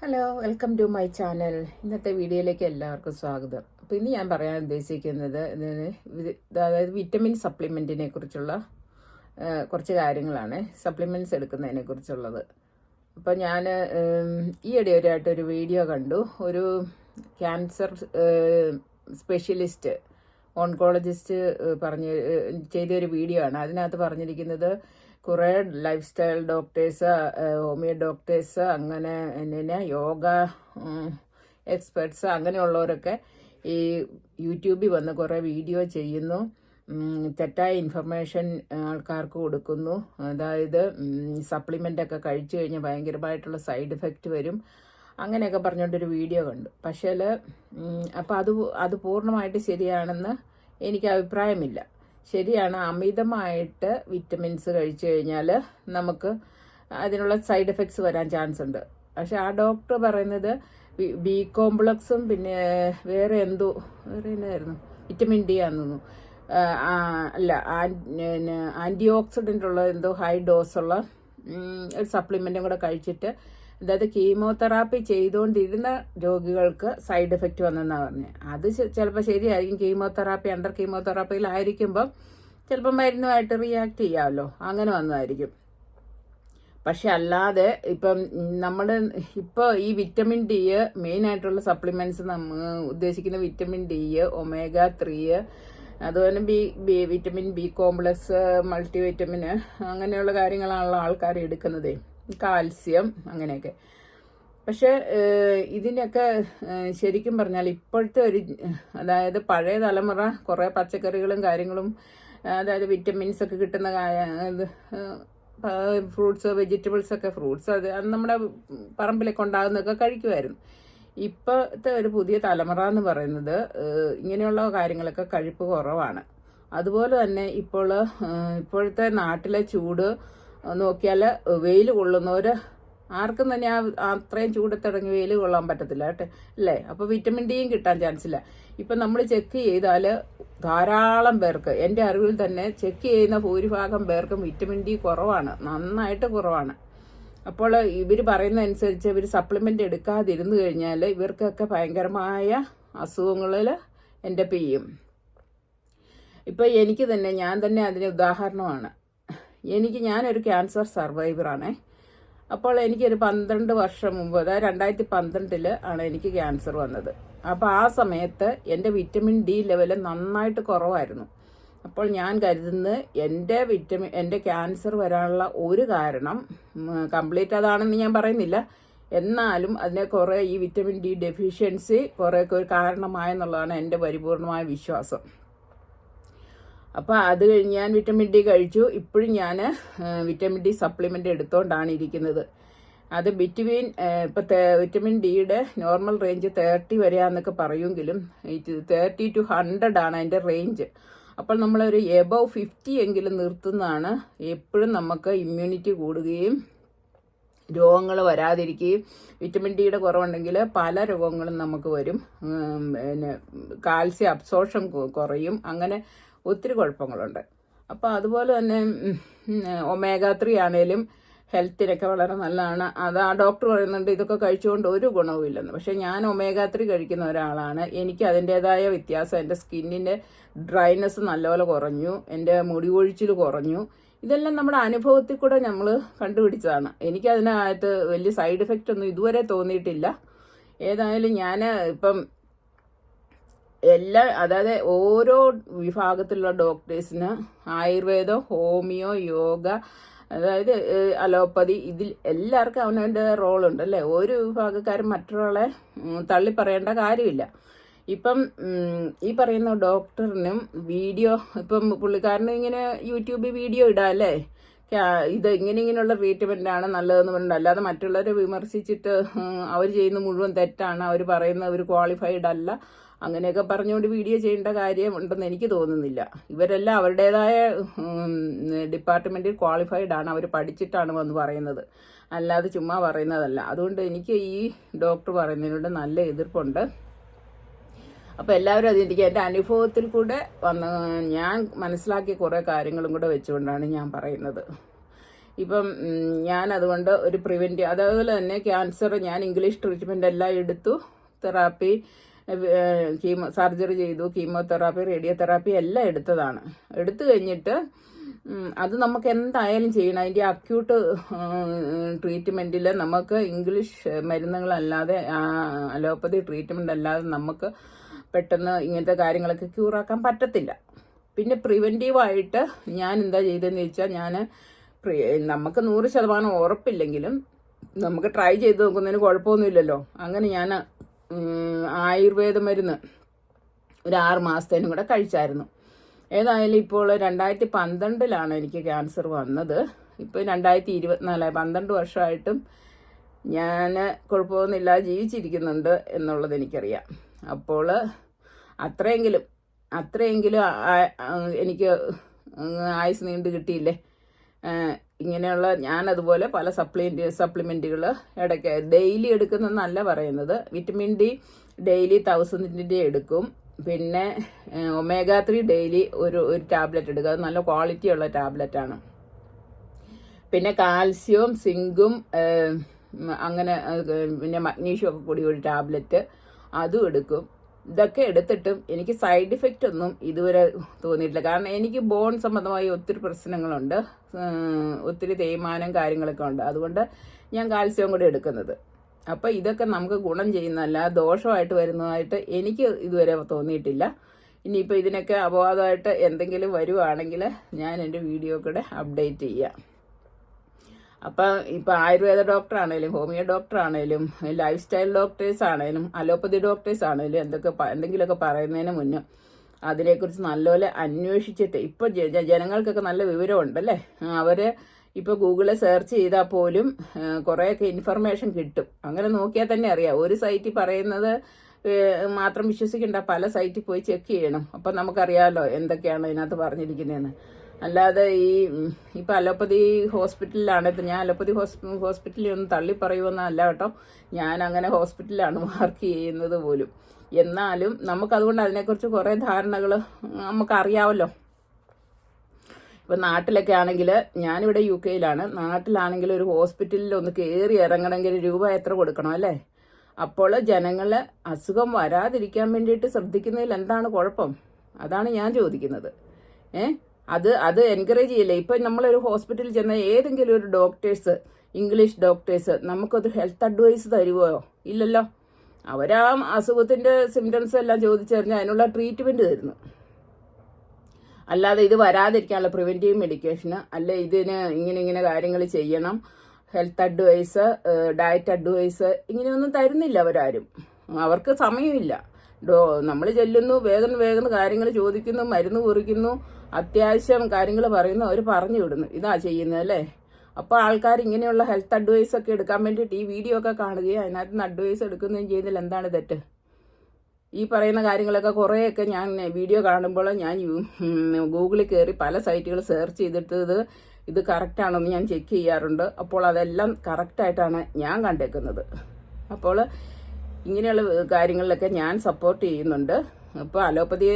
Hello welcome to my channel ഇന്നത്തെ വീഡിയോയിലേക്ക് എല്ലാവർക്കും സ്വാഗതം. അപ്പോൾ ഇന്ന് ഞാൻ പറയാൻ ഉദ്ദേശിക്കുന്നത് അതായത് വിറ്റമിൻ സപ്ലിമെന്റിനെ കുറിച്ചുള്ള കുറച്ച് കാര്യങ്ങളാണ് സപ്ലിമെന്റ്സ് എടുക്കുന്നതിനെ കുറിച്ചുള്ളത്. അപ്പോൾ ഞാൻ ഈ ഇടയൊരായിട്ട് ഒരു വീഡിയോ കണ്ടു. ഒരു ക്യാൻസർ സ്പെഷ്യലിസ്റ്റ് ഓൺകോളജിസ്റ്റ് പറഞ്ഞ് ചെയ്തൊരു വീഡിയോ ആണ്. അതിനകത്ത് പറഞ്ഞിരിക്കുന്നത് കുറേ life style doctors homeo doctors അങ്ങനെ എന്നെ യോഗ എക്സ്പെർട്സ് അങ്ങനെയുള്ളവരൊക്കെ ഈ യൂട്യൂബിൽ വന്ന് കുറേ വീഡിയോ ചെയ്യുന്നു. തെറ്റായ ഇൻഫർമേഷൻ ആൾക്കാർക്ക് കൊടുക്കുന്നു. അതായത് സപ്ലിമെന്റൊക്കെ കഴിച്ചു കഴിഞ്ഞാൽ ഭയങ്കരമായിട്ടുള്ള സൈഡ് എഫക്റ്റ് വരും. അങ്ങനെയൊക്കെ പറഞ്ഞുകൊണ്ടൊരു വീഡിയോ കണ്ടു. പക്ഷേ അപ്പോൾ അത് അത് പൂർണമായിട്ട് ശരിയാണെന്ന് എനിക്ക് അഭിപ്രായമില്ല. ശരിയാണ്. അമിതമായിട്ട് വിറ്റമിൻസ് കഴിച്ചു കഴിഞ്ഞാൽ നമുക്ക് അതിനുള്ള സൈഡ് എഫക്ട്സ് വരാൻ ചാൻസ് ഉണ്ട്. പക്ഷെ ആ ഡോക്ടർ പറയുന്നത് ബി- കോംപ്ലക്സും പിന്നെ വേറെ എന്തോ വേറെ എന്നായിരുന്നു? വിറ്റമിൻ ഡി ആണെന്ന് അല്ല ആന്റി ഓക്സിഡന്റ് ഉള്ള എന്തോ ഹൈ ഡോസുള്ള ഒരു സപ്ലിമെന്റും കൂടെ കഴിച്ചിട്ട് അതായത് കീമോതെറാപ്പി ചെയ്തുകൊണ്ടിരുന്ന രോഗികൾക്ക് സൈഡ് എഫക്റ്റ് വന്നെന്നാണ് പറഞ്ഞത് അത് ചിലപ്പോൾ ശരിയായിരിക്കും. കീമോതെറാപ്പി അണ്ടർ കീമോതെറാപ്പിയിലായിരിക്കുമ്പം ചിലപ്പോൾ മരുന്നുമായിട്ട് റിയാക്ട് ചെയ്യാമല്ലോ അങ്ങനെ വന്നതായിരിക്കും. പക്ഷെ അല്ലാതെ ഇപ്പം നമ്മൾ ഇപ്പോൾ ഈ വിറ്റമിൻ ഡി മെയിനായിട്ടുള്ള സപ്ലിമെന്റ്സ് നമ്മൾ ഉദ്ദേശിക്കുന്ന വിറ്റമിൻ ഡി ഒമേഗ ത്രീ അതുപോലെ B B vitamin B complex multi vitamin അങ്ങനെയുള്ള കാര്യങ്ങളാണല്ലോ ആൾക്കാർ എടുക്കുന്നത്. കാൽസ്യം അങ്ങനെയൊക്കെ. പക്ഷേ ഇതിനൊക്കെ ശരിക്കും പറഞ്ഞാൽ ഇപ്പോഴത്തെ ഒരു അതായത് പഴയ തലമുറ കുറേ പച്ചക്കറികളും കാര്യങ്ങളും അതായത് വിറ്റമിൻസ് ഒക്കെ കിട്ടുന്ന ഫ്രൂട്ട്സ് വെജിറ്റബിൾസ് ഒക്കെ ഫ്രൂട്ട്സ് അത് നമ്മുടെ പറമ്പിലൊക്കെ ഉണ്ടാകുന്നതൊക്കെ കഴിക്കുമായിരുന്നു. ഇപ്പോഴത്തെ ഒരു പുതിയ തലമുറ എന്ന് പറയുന്നത് ഇങ്ങനെയുള്ള കാര്യങ്ങളൊക്കെ കഴിപ്പ് കുറവാണ്. അതുപോലെ തന്നെ ഇപ്പോൾ ഇപ്പോഴത്തെ നാട്ടിലെ ചൂട് നോക്കിയാൽ വെയിൽ കൊള്ളുന്നവർ ആർക്കും തന്നെ ആ അത്രയും ചൂടത്തിടങ്ങി വെയിൽ കൊള്ളാൻ പറ്റത്തില്ല കേട്ടെ അല്ലേ? അപ്പോൾ വിറ്റമിൻ ഡിയും കിട്ടാൻ ചാൻസ് ഇല്ല. ഇപ്പം നമ്മൾ ചെക്ക് ചെയ്താൽ ധാരാളം പേർക്ക് എന്റെ അറിവിൽ തന്നെ ചെക്ക് ചെയ്യുന്ന ഭൂരിഭാഗം പേർക്കും വിറ്റമിൻ ഡി കുറവാണ് നന്നായിട്ട് കുറവാണ്. അപ്പോൾ ഇവർ പറയുന്നതനുസരിച്ച് ഇവർ സപ്ലിമെന്റ് എടുക്കാതിരുന്നു കഴിഞ്ഞാൽ ഇവർക്കൊക്കെ ഭയങ്കരമായ അസുഖങ്ങളിൽ എന്റെ പെയ്യും. ഇപ്പോൾ എനിക്ക് തന്നെ ഞാൻ തന്നെ അതിന് ഉദാഹരണമാണ്. എനിക്ക് ഞാനൊരു ക്യാൻസർ സർവൈവറാണേ അപ്പോൾ എനിക്കൊരു പന്ത്രണ്ട് വർഷം മുമ്പ് അതായത് രണ്ടായിരത്തി പന്ത്രണ്ടിൽ ആണ് എനിക്ക് ക്യാൻസർ വന്നത്. അപ്പോൾ ആ സമയത്ത് എന്റെ വിറ്റമിൻ ഡി ലെവൽ നന്നായിട്ട് കുറവായിരുന്നു. അപ്പോൾ ഞാൻ കരുതുന്നത് എന്റെ വിറ്റമിൻ എന്റെ ക്യാൻസർ വരാനുള്ള ഒരു കാരണം കംപ്ലീറ്റ് അതാണെന്ന് ഞാൻ പറയുന്നില്ല. എന്നാലും അതിനെ കുറേ ഈ വിറ്റമിൻ ഡി ഡെഫിഷ്യൻസി കുറേയൊക്കെ ഒരു കാരണമായെന്നുള്ളതാണ് എന്റെ പരിപൂർണമായ വിശ്വാസം. അപ്പോൾ അത് കഴിഞ്ഞ് ഞാൻ വിറ്റമിൻ ഡി കഴിച്ചു. ഇപ്പോഴും ഞാൻ വിറ്റമിൻ ഡി സപ്ലിമെന്റ് എടുത്തുകൊണ്ടാണ് ഇരിക്കുന്നത്. അത് ബിറ്റ്വീൻ ഇപ്പോൾ വിറ്റമിൻ ഡിയുടെ നോർമൽ റേഞ്ച് തേർട്ടി വരെയാന്നൊക്കെ പറയുമെങ്കിലും തേർട്ടി ടു ഹൺഡ്രഡ് ആണ് അതിന്റെ റേഞ്ച് അപ്പോൾ നമ്മളൊരു എബവ് ഫിഫ്റ്റി എങ്കിലും നിർത്തുന്നതാണ് എപ്പോഴും നമുക്ക് ഇമ്മ്യൂണിറ്റി കൂടുകയും രോഗങ്ങൾ വരാതിരിക്കുകയും വിറ്റമിൻ ഡിയുടെ കുറവുണ്ടെങ്കിൽ പല രോഗങ്ങളും നമുക്ക് വരും. പിന്നെ കാൽസ്യം അബ്സോർഷൻ കുറയും. അങ്ങനെ ഒത്തിരി കുഴപ്പങ്ങളുണ്ട്. അപ്പോൾ അതുപോലെ തന്നെ ഒമേഗ ത്രീ ആണേലും ഹെൽത്തിനൊക്കെ വളരെ നല്ലതാണ്. അത് ആ ഡോക്ടർ പറയുന്നുണ്ട് ഇതൊക്കെ കഴിച്ചുകൊണ്ട് ഒരു ഗുണവുമില്ലെന്ന് പക്ഷേ ഞാൻ ഒമേഗ ത്രീ കഴിക്കുന്ന ഒരാളാണ്. എനിക്ക് അതിന്റേതായ വ്യത്യാസം. എന്റെ സ്കിന്നിന്റെ ഡ്രൈനെസ് നല്ലപോലെ കുറഞ്ഞു. എന്റെ മുടി ഒഴിച്ചിൽ കുറഞ്ഞു. ഇതെല്ലാം നമ്മുടെ അനുഭവത്തിൽ കൂടെ നമ്മൾ കണ്ടുപിടിച്ചതാണ്. എനിക്ക് അതിനകത്ത് വലിയ സൈഡ് എഫക്റ്റ് ഒന്നും ഇതുവരെ തോന്നിയിട്ടില്ല. ഏതായാലും ഞാൻ ഇപ്പം എല്ലാ അതായത് ഓരോ വിഭാഗത്തിലുള്ള ഡോക്ടേഴ്സിന് ആയുർവേദം ഹോമിയോ യോഗ അതായത് അലോപ്പതി ഇതിൽ എല്ലാവർക്കും അവനവന്റെ റോളുണ്ട് അല്ലേ? ഒരു വിഭാഗക്കാരും മറ്റൊരാളെ തള്ളി പറയേണ്ട കാര്യമില്ല. ഇപ്പം ഈ പറയുന്ന ഡോക്ടറിനും വീഡിയോ ഇപ്പം പുള്ളിക്കാരന് ഇങ്ങനെ യൂട്യൂബിൽ വീഡിയോ ഇടാം അല്ലേ? ഇത് ഇങ്ങനെ ഇങ്ങനെയുള്ള ട്രീറ്റ്മെന്റ് ആണ് നല്ലതെന്ന് പറഞ്ഞിട്ട് അല്ലാതെ മറ്റുള്ളവരെ വിമർശിച്ചിട്ട് അവർ ചെയ്യുന്ന മുഴുവൻ തെറ്റാണ് അവർ പറയുന്ന അവർ ക്വാളിഫൈഡ് അല്ല അങ്ങനെയൊക്കെ പറഞ്ഞുകൊണ്ട് വീഡിയോ ചെയ്യേണ്ട കാര്യമുണ്ടെന്ന് എനിക്ക് തോന്നുന്നില്ല. ഇവരെല്ലാം അവരുടേതായ ഡിപ്പാർട്ട്മെന്റിൽ ക്വാളിഫൈഡ് ആണ്. അവർ പഠിച്ചിട്ടാണ് വന്ന് പറയുന്നത്. അല്ലാതെ ചുമ്മാ പറയുന്നതല്ല. അതുകൊണ്ട് എനിക്ക് ഈ ഡോക്ടർ പറയുന്നതിനോട് നല്ല എതിർപ്പുണ്ട്. അപ്പോൾ എല്ലാവരും അത് എനിക്ക് എന്റെ അനുഭവത്തിൽ കൂടെ വന്ന് ഞാൻ മനസ്സിലാക്കിയ കുറേ കാര്യങ്ങളും കൂടെ വെച്ചുകൊണ്ടാണ് ഞാൻ പറയുന്നത്. ഇപ്പം ഞാൻ അതുകൊണ്ട് ഒരു പ്രിവെന്റീവ് അതേപോലെ തന്നെ ക്യാൻസർ ഞാൻ ഇംഗ്ലീഷ് ട്രീറ്റ്മെന്റ് എല്ലാം എടുത്തു. തെറാപ്പി കീമോ സർജറി ചെയ്തു കീമോതെറാപ്പി റേഡിയോതെറാപ്പി എല്ലാം എടുത്തതാണ്. എടുത്തു കഴിഞ്ഞിട്ട് അത് നമുക്ക് എന്തായാലും ചെയ്യണം. അതിന്റെ അക്യൂട്ട് ട്രീറ്റ്മെന്റിൽ നമുക്ക് ഇംഗ്ലീഷ് മരുന്നുകളല്ലാതെ അലോപ്പതി ട്രീറ്റ്മെന്റ് അല്ലാതെ നമുക്ക് പെട്ടെന്ന് ഇങ്ങനത്തെ കാര്യങ്ങളൊക്കെ ക്യൂറാക്കാൻ പറ്റത്തില്ല. പിന്നെ പ്രിവെന്റീവായിട്ട് ഞാൻ എന്താ ചെയ്തതെന്ന് ചോദിച്ചാൽ ഞാൻ നമുക്ക് നൂറ് ശതമാനം ഉറപ്പില്ലെങ്കിലും നമുക്ക് ട്രൈ ചെയ്ത് നോക്കുന്നതിന് കുഴപ്പമൊന്നുമില്ലല്ലോ. അങ്ങനെ ഞാൻ ആയുർവേദ മരുന്ന് ഒരു ആറ് മാസത്തേനും കൂടെ കഴിച്ചായിരുന്നു. ഏതായാലും ഇപ്പോൾ രണ്ടായിരത്തി പന്ത്രണ്ടിലാണ് എനിക്ക് ക്യാൻസർ വന്നത്. ഇപ്പോൾ രണ്ടായിരത്തി ഇരുപത്തിനാലായി പന്ത്രണ്ട് വർഷമായിട്ടും ഞാൻ കുഴപ്പമൊന്നുമില്ല ജീവിച്ചിരിക്കുന്നുണ്ട് എന്നുള്ളത് എനിക്കറിയാം. അപ്പോൾ അത്രയെങ്കിലും അത്രയെങ്കിലും എനിക്ക് ആയുസ് നീണ്ടു കിട്ടിയില്ലേ? ഇങ്ങനെയുള്ള ഞാൻ അതുപോലെ പല സപ്ലിമെന്റ് സപ്ലിമെന്റുകൾ ഇടയ്ക്ക് ഡെയിലി എടുക്കുന്നതെന്നല്ല പറയുന്നത്. വിറ്റമിൻ ഡി ഡെയിലി തൗസൻഡിന്റെ എടുക്കും. പിന്നെ ഒമേഗ ത്രീ ഡെയിലി ഒരു ഒരു ടാബ്ലറ്റ് എടുക്കുക അത് നല്ല ക്വാളിറ്റി ഉള്ള ടാബ്ലറ്റാണ് പിന്നെ കാൽസ്യവും സിങ്കും അങ്ങനെ പിന്നെ മഗ്നീഷ്യം ഒക്കെ കൂടി ഒരു ടാബ്ലറ്റ് അതും എടുക്കും. ഇതൊക്കെ എടുത്തിട്ടും എനിക്ക് സൈഡ് ഇഫക്റ്റ് ഒന്നും ഇതുവരെ തോന്നിയിട്ടില്ല. കാരണം എനിക്ക് ബോൺ സംബന്ധമായി ഒത്തിരി പ്രശ്നങ്ങളുണ്ട്. ഒത്തിരി തേയ്മാനം കാര്യങ്ങളൊക്കെ ഉണ്ട്. അതുകൊണ്ട് ഞാൻ കാൽസ്യവും കൂടി എടുക്കുന്നത്. അപ്പോൾ ഇതൊക്കെ നമുക്ക് ഗുണം ചെയ്യുന്നതല്ല ദോഷമായിട്ട് വരുന്നതായിട്ട് എനിക്ക് ഇതുവരെ തോന്നിയിട്ടില്ല. ഇനിയിപ്പോൾ ഇതിനൊക്കെ അപവാദമായിട്ട് എന്തെങ്കിലും വരുവാണെങ്കിൽ ഞാൻ എന്റെ വീഡിയോ കൂടെ അപ്ഡേറ്റ് ചെയ്യാം. അപ്പം ഇപ്പം ആയുർവേദ ഡോക്ടർ ആണേലും ഹോമിയോ ഡോക്ടർ ആണേലും ലൈഫ് സ്റ്റൈൽ ഡോക്ടേഴ്സ് ആണേലും അലോപ്പതി ഡോക്ടേഴ്സ് ആണേലും എന്തൊക്കെ എന്തെങ്കിലുമൊക്കെ പറയുന്നതിന് മുന്നേ അതിനെക്കുറിച്ച് നല്ലപോലെ അന്വേഷിച്ചിട്ട് ഇപ്പോൾ ജനങ്ങൾക്കൊക്കെ നല്ല വിവരമുണ്ടല്ലേ? അവർ ഇപ്പോൾ ഗൂഗിളിൽ സെർച്ച് ചെയ്താൽ പോലും കുറേയൊക്കെ ഇൻഫർമേഷൻ കിട്ടും. അങ്ങനെ നോക്കിയാൽ തന്നെ അറിയാം. ഒരു സൈറ്റിൽ പറയുന്നത് മാത്രം വിശ്വസിക്കേണ്ട പല സൈറ്റിൽ പോയി ചെക്ക് ചെയ്യണം. അപ്പം നമുക്കറിയാമല്ലോ എന്തൊക്കെയാണ് ഇതിനകത്ത് പറഞ്ഞിരിക്കുന്നതെന്ന് അല്ലാതെ ഈ ഇപ്പം അലോപ്പതി ഹോസ്പിറ്റലിലാണ്. ഇപ്പം ഞാൻ അലോപ്പതി ഹോസ്പി ഹോസ്പിറ്റലിൽ ഒന്ന് തള്ളി പറയുമെന്നല്ല കേട്ടോ. ഞാൻ അങ്ങനെ ഹോസ്പിറ്റലിലാണ് വർക്ക് ചെയ്യുന്നത് പോലും. എന്നാലും നമുക്കതുകൊണ്ട് അതിനെക്കുറിച്ച് കുറേ ധാരണകൾ നമുക്കറിയാമല്ലോ ഇപ്പം നാട്ടിലൊക്കെ ആണെങ്കിൽ ഞാനിവിടെ യു കെയിലാണ്. നാട്ടിലാണെങ്കിൽ ഒരു ഹോസ്പിറ്റലിൽ ഒന്ന് കയറി ഇറങ്ങണമെങ്കിൽ രൂപ എത്ര കൊടുക്കണം അല്ലേ? അപ്പോൾ ജനങ്ങൾ അസുഖം വരാതിരിക്കാൻ വേണ്ടിയിട്ട് ശ്രദ്ധിക്കുന്നതിൽ എന്താണ് കുഴപ്പം? അതാണ് ഞാൻ ചോദിക്കുന്നത്. ഏ? അത് അത് എൻകറേജ് ചെയ്യില്ല. ഇപ്പം നമ്മളൊരു ഹോസ്പിറ്റലിൽ ചെന്ന ഏതെങ്കിലും ഒരു ഡോക്ടേഴ്സ് ഇംഗ്ലീഷ് ഡോക്ടേഴ്സ് നമുക്കൊരു ഹെൽത്ത് അഡ്വൈസ് തരുമോ ഇല്ലല്ലോ. അവരാ അസുഖത്തിന്റെ സിംറ്റംസ് എല്ലാം ചോദിച്ചറിഞ്ഞ് അതിനുള്ള ട്രീറ്റ്മെന്റ് തരുന്നു. അല്ലാതെ ഇത് വരാതിരിക്കാനുള്ള പ്രിവെന്റീവ് മെഡിക്കേഷന് അല്ലെ ഇതിന് ഇങ്ങനെ ഇങ്ങനെ കാര്യങ്ങൾ ചെയ്യണം. ഹെൽത്ത് അഡ്വൈസ് ഡയറ്റ് അഡ്വൈസ് ഇങ്ങനെയൊന്നും തരുന്നില്ല അവരാരും. അവർക്ക് സമയമില്ല. ഡോ നമ്മൾ ചെല്ലുന്നു വേഗം വേഗം കാര്യങ്ങൾ ചോദിക്കുന്നു മരുന്ന് കുറിക്കുന്നു അത്യാവശ്യം കാര്യങ്ങൾ പറയുന്നു അവർ പറഞ്ഞു വിടുന്നു. ഇതാ ചെയ്യുന്നത് അല്ലേ? അപ്പോൾ ആൾക്കാർ ഇങ്ങനെയുള്ള ഹെൽത്ത് അഡ്വൈസ് ഒക്കെ എടുക്കാൻ വേണ്ടിയിട്ട് ഈ വീഡിയോ ഒക്കെ കാണുകയും അതിനകത്ത് നിന്ന് അഡ്വൈസ് എടുക്കുകയും ചെയ്യുന്നതിൽ എന്താണ് തെറ്റ്? ഈ പറയുന്ന കാര്യങ്ങളൊക്കെ കുറേയൊക്കെ ഞാൻ വീഡിയോ കാണുമ്പോൾ ഞാൻ ഗൂഗിളിൽ കയറി പല സൈറ്റുകൾ സെർച്ച് ചെയ്തിട്ട് ഇത് ഇത് കറക്റ്റാണോ എന്ന് ഞാൻ ചെക്ക് ചെയ്യാറുണ്ട്. അപ്പോൾ അതെല്ലാം കറക്റ്റായിട്ടാണ് ഞാൻ കണ്ടേക്കുന്നത്. അപ്പോൾ ഇങ്ങനെയുള്ള കാര്യങ്ങളിലൊക്കെ ഞാൻ സപ്പോർട്ട് ചെയ്യുന്നുണ്ട്. ഇപ്പോൾ അലോപ്പതി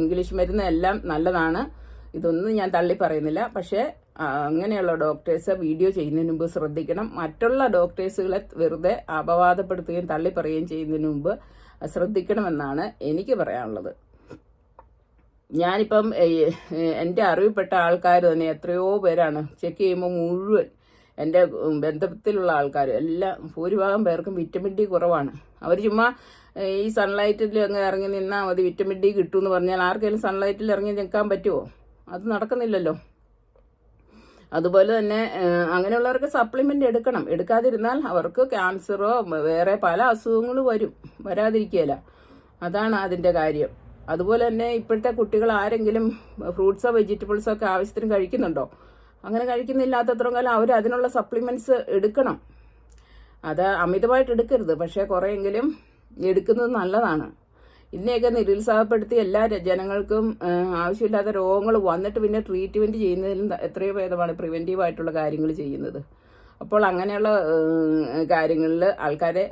ഇംഗ്ലീഷ് മരുന്ന് എല്ലാം നല്ലതാണ്. ഇതൊന്നും ഞാൻ തള്ളി പറയുന്നില്ല. പക്ഷേ അങ്ങനെയുള്ള ഡോക്ടേഴ്സ് വീഡിയോ ചെയ്യുന്നതിന് മുമ്പ് ശ്രദ്ധിക്കണം. മറ്റുള്ള ഡോക്ടേഴ്സുകളെ വെറുതെ അപവാദപ്പെടുത്തുകയും തള്ളി പറയുകയും ചെയ്യുന്നതിന് മുമ്പ് ശ്രദ്ധിക്കണമെന്നാണ് എനിക്ക് പറയാനുള്ളത്. ഞാനിപ്പം എന്റെ അറിവിൽപ്പെട്ട ആൾക്കാർ തന്നെ എത്രയോ പേരാണ്. ചെക്ക് ചെയ്യുമ്പോൾ മുഴുവൻ എന്റെ ബന്ധത്തിലുള്ള ആൾക്കാർ എല്ലാം ഭൂരിഭാഗം പേർക്കും വിറ്റമിൻ ഡി കുറവാണ്. അവർ ചുമ്മാ ഈ സൺലൈറ്റിൽ അങ്ങ് ഇറങ്ങി നിന്നാൽ മതി വിറ്റമിൻ ഡി കിട്ടുമെന്ന് പറഞ്ഞാൽ ആർക്കെങ്കിലും സൺലൈറ്റിൽ ഇറങ്ങി നിൽക്കാൻ പറ്റുമോ അത് നടക്കുന്നില്ലല്ലോ. അതുപോലെ തന്നെ അങ്ങനെയുള്ളവർക്ക് സപ്ലിമെന്റ് എടുക്കണം. എടുക്കാതിരുന്നാൽ അവർക്ക് ക്യാൻസറോ വേറെ പല അസുഖങ്ങളും വരും. വരാതിരിക്കുകയില്ല. അതാണ് അതിന്റെ കാര്യം. അതുപോലെ തന്നെ ഇപ്പോഴത്തെ കുട്ടികൾ ആരെങ്കിലും ഫ്രൂട്ട്സോ വെജിറ്റബിൾസോ ഒക്കെ ആവശ്യത്തിന് കഴിക്കുന്നുണ്ടോ? അങ്ങനെ കഴിക്കുന്നില്ലാത്തത്രയും കാലം അവർ അതിനുള്ള സപ്ലിമെന്റ്സ് എടുക്കണം. അത് അമിതമായിട്ട് എടുക്കരുത്. പക്ഷേ കുറേയെങ്കിലും എടുക്കുന്നത് നല്ലതാണ്. ഇതിനെയൊക്കെ നിരുത്സാഹപ്പെടുത്തി എല്ലാ ജനങ്ങൾക്കും ആവശ്യമില്ലാത്ത രോഗങ്ങൾ വന്നിട്ട് പിന്നെ ട്രീറ്റ്മെന്റ് ചെയ്യുന്നതിലും എത്രയോ ഭേദമാണ് പ്രിവെന്റീവ് ആയിട്ടുള്ള കാര്യങ്ങൾ ചെയ്യുന്നത്. അപ്പോൾ അങ്ങനെയുള്ള കാര്യങ്ങളിൽ ആൾക്കാരെ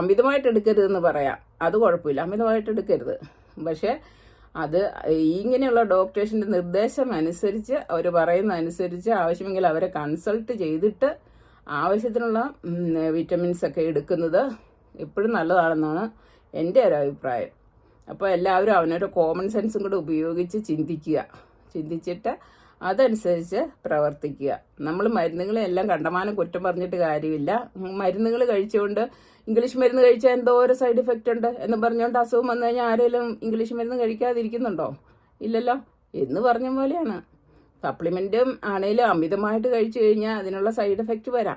അമിതമായിട്ട് എടുക്കരുതെന്ന് പറയാം. അത് കുഴപ്പമില്ല. അമിതമായിട്ട് എടുക്കരുത്. പക്ഷേ അത് ഇങ്ങനെയുള്ള ഡോക്ടേഴ്സിന്റെ നിർദ്ദേശം അനുസരിച്ച് അവർ പറയുന്ന അനുസരിച്ച് ആവശ്യമെങ്കിൽ അവരെ കൺസൾട്ട് ചെയ്തിട്ട് ആവശ്യത്തിനുള്ള വിറ്റമിൻസ് ഒക്കെ എടുക്കുന്നത് എപ്പോഴും നല്ലതാണെന്നാണ് എന്റെ ഒരു അഭിപ്രായം. അപ്പോൾ എല്ലാവരും അവനൊരു കോമൺ സെൻസും കൂടെ ഉപയോഗിച്ച് ചിന്തിക്കുക. ചിന്തിച്ചിട്ട് അതനുസരിച്ച് പ്രവർത്തിക്കുക. നമ്മൾ മരുന്നുകളെല്ലാം കണ്ടമാനം കുറ്റം പറഞ്ഞിട്ട് കാര്യമില്ല. മരുന്നുകൾ കഴിച്ചുകൊണ്ട് ഇംഗ്ലീഷ് മരുന്ന് കഴിച്ചാൽ എന്തോ ഒരു സൈഡ് ഇഫക്റ്റ് ഉണ്ട് എന്ന് പറഞ്ഞുകൊണ്ട് അസുഖം വന്നു കഴിഞ്ഞാൽ ആരെങ്കിലും ഇംഗ്ലീഷ് മരുന്ന് കഴിക്കാതിരിക്കുന്നുണ്ടോ? ഇല്ലല്ലോ. എന്ന് പറഞ്ഞ പോലെയാണ്. സപ്ലിമെന്റും ആണെങ്കിലും അമിതമായിട്ട് കഴിച്ചു കഴിഞ്ഞാൽ അതിനുള്ള സൈഡ് എഫക്റ്റ് വരാം.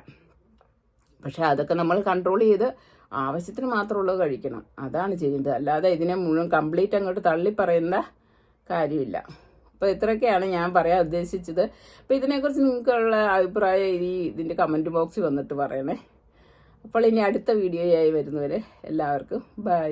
പക്ഷേ അതൊക്കെ നമ്മൾ കൺട്രോൾ ചെയ്ത് ആവശ്യത്തിന് മാത്രമുള്ളത് കഴിക്കണം. അതാണ് ചെയ്യേണ്ടത്. അല്ലാതെ ഇതിനെ മുഴുവൻ കംപ്ലീറ്റ് അങ്ങോട്ട് തള്ളി പറയുന്ന കാര്യമില്ല. അപ്പോൾ ഇത്രയൊക്കെയാണ് ഞാൻ പറയാൻ ഉദ്ദേശിച്ചത്. അപ്പോൾ ഇതിനെക്കുറിച്ച് നിങ്ങൾക്കുള്ള അഭിപ്രായം ഈ ഇതിന്റെ കമന്റ് ബോക്സിൽ വന്നിട്ട് പറയണേ. അപ്പോൾ ഇനി അടുത്ത വീഡിയോയായി വരുന്നവരെ എല്ലാവർക്കും ബൈ